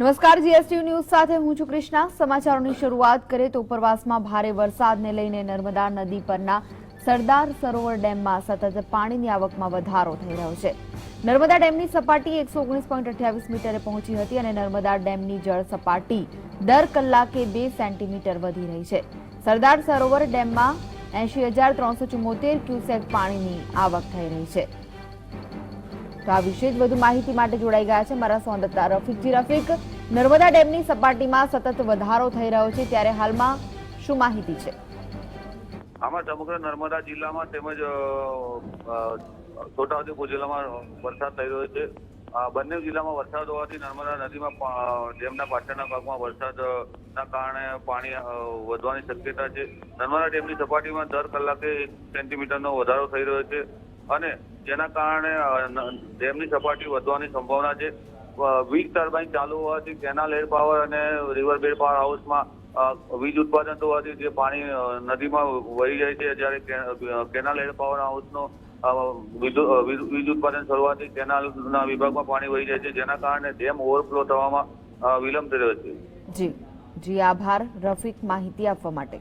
નમસ્કાર, GST news સાથે હું છું કૃષ્ણા. સમાચારોની શરૂઆત કરીએ તો ઉપરવાસમાં ભારે વરસાદને લઈને નર્મદા નદી પરના સરદાર સરોવર ડેમમાં સતત પાણીની આવકમાં વધારો થઈ રહ્યો છે. નર્મદા ડેમની સપાટી એકસો મીટરે પહોંચી હતી અને નર્મદા ડેમની જળ સપાટી દર કલાકે બે સેન્ટીમીટર વધી રહી છે. સરદાર સરોવર ડેમમાં એંશી ક્યુસેક પાણીની આવક થઈ રહી છે. તો આ વિશે જ વધુ માહિતી માટે જોડાઈ ગયા છે મારા સંવાદદાતા રફીકજી રફીક, નર્મદા ડેમની સપાટીમાં સતત વધારો થઈ રહ્યો છે, ત્યારે હાલમાં શું માહિતી છે? આમાં સમગ્ર નર્મદા જિલ્લામાં તેમજ છોટાઉદેપુર જિલ્લામાં વરસાદ થઈ રહ્યો છે. બંને જિલ્લામાં વરસાદ હોવાથી નર્મદા નદીમાં ડેમના પાછળના ભાગમાં વરસાદના કારણે પાણી વધવાની શક્યતા છે. નર્મદા ડેમની સપાટીમાં દર કલાકે એક સેન્ટીમીટરનો વધારો થઈ રહ્યો છે. અને જેના કારણે ડેમની સપાટી વધવાની સંભાવના છે. વીજ ટર્બાઇન ચાલુ હોવાથી કેનાલ એર પાવર અને રિવર બેડ પાવર હાઉસમાં વીજ ઉત્પાદન થવાથી જે પાણી નદીમાં વહી જાય છે, જ્યારે કેનાલ હેડ પાવર હાઉસનો વીજ ઉત્પાદન શરૂઆતથી કેનાલના વિભાગમાં પાણી વહી જાય છે, જેના કારણે ડેમ ઓવરફ્લો થવામાં વિલંબ થઈ રહ્યો છે. જી. જી, આભાર. રફીક માહિતી આપવા માટે.